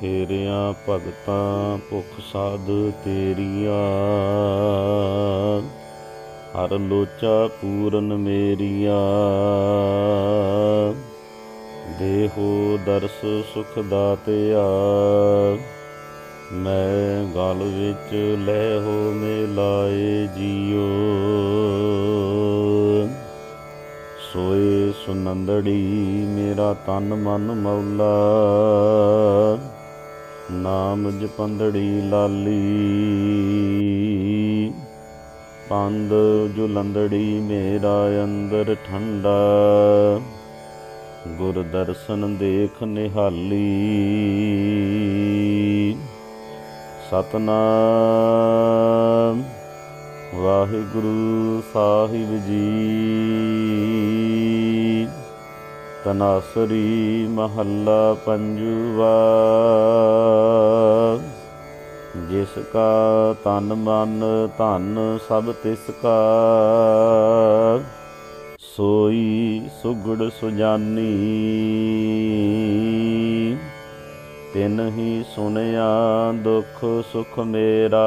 ਤੇਰਿਆਂ ਭਗਤਾਂ ਭੁਖ ਸਾਧ ਤੇਰੀਆਂ। ਹਰ ਲੋਚਾ ਪੂਰਨ ਮੇਰੀਆਂ। ਦੇਹੋ ਦਰਸ ਸੁਖ ਦਾਤਿਆ ਮੈਂ ਗਲ ਵਿੱਚ ਲੈ ਹੋ ਮਿਲਾਏ ਜੀਓ। ਸੋਏ ਸੁਨੰਦੜੀ ਮੇਰਾ ਤਨ ਮਨ ਮੌਲਾ। ਨਾਮ ਜਪੰਦੜੀ ਲਾਲੀ। ਪੰਦ ਜੁਲੰਦੜੀ ਮੇਰਾ ਅੰਦਰ ਠੰਡਾ। ਗੁਰ ਦਰਸ਼ਨ ਦੇਖ ਨਿਹਾਲੀ। ਸਤਨਾਮ। ਵਾਹਿਗੁਰੂ ਸਾਹਿਬ ਜੀ। ਤਨਾਸਰੀ ਮਹੱਲਾ ਪੰਜਵਾ ਜਿਸ ਕਾ ਤਨ ਮਨ ਧਨ ਸਭ ਤਿਸ ਕਾ ਸੋਈ ਸੁਗੜ ਸੁਜਾਨੀ ਤਿਨ ਹੀ ਸੁਨਿਆ ਦੁਖ ਸੁਖ ਮੇਰਾ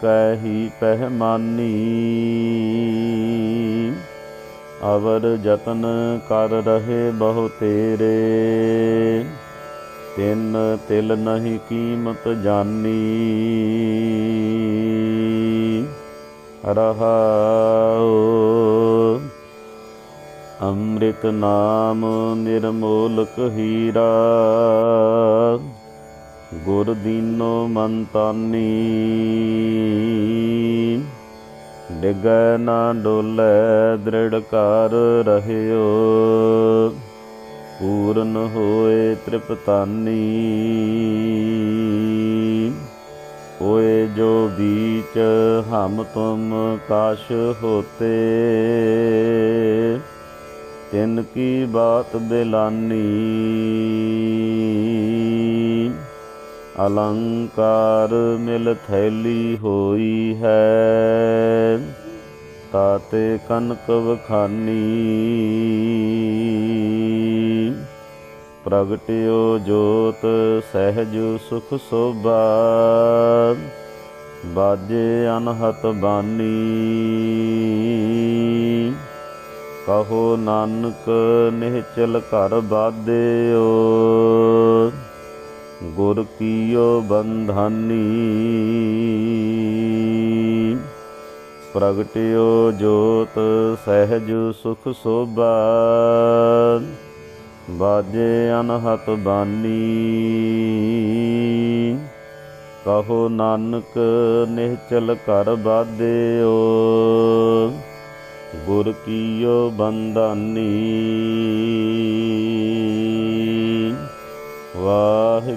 ਕੀ ਏਕ ਹੀ ਪਹਿਮਾਨੀ। ਅਵਰ ਯਤਨ ਕਰ ਰਹੇ ਬਹੁ ਤੇਰੇ। ਤਿੰਨ ਤਿਲ ਨਹੀਂ ਕੀਮਤ ਜਾਨੀ। ਰਹਾਉ। ਅੰਮ੍ਰਿਤ ਨਾਮ ਨਿਰਮੋਲਕ ਹੀਰਾ। ਗੁਰ ਦੀਨੋ ਮੰਤਾਨੀ। ਡਿਗੈ ਨਾ ਡੋਲੇ, ਦ੍ਰਿੜ ਕਰ ਰਹਿਓ। ਪੂਰਨ ਹੋਏ ਤ੍ਰਿਪਤਾਨੀ। ਹੋਏ ਜੋ ਬੀਚ ਹਮ ਤੁਮ ਕਾਸ਼ ਹੋਤੇ। ਤਿਨ ਕੀ ਬਾਤ ਬਿਲਾਨੀ। ਅਲੰਕਾਰ ਮਿਲ ਥੈਲੀ ਹੋਈ ਹੈ, ਤਾਤੇ ਕਨਕ ਵਖਾਨੀ। ਪ੍ਰਗਟਿਓ ਜੋਤ ਸਹਿਜ ਸੁਖ ਸੋਭਾ, ਬਾਜੇ ਅਨਹਤ ਬਾਨੀ। ਕਹੋ ਨਾਨਕ ਨਿਹਚਲ ਘਰ ਬਾਦਿਓ ਗੁਰ ਕੀਓ ਬੰਧਾਨੀ? ਪ੍ਰਗਟਿਓ ਜੋਤ ਸਹਿਜ ਸੁਖ ਸੋਭਾ। ਬਾਜੇ ਅਨਹਤ ਬਾਨੀ। ਕਹੋ ਨਾਨਕ, ਨਿਹਚਲ ਕਰ ਬਾਦਿਓ ਗੁਰ ਕੀਓ ਬੰਦਾਨੀ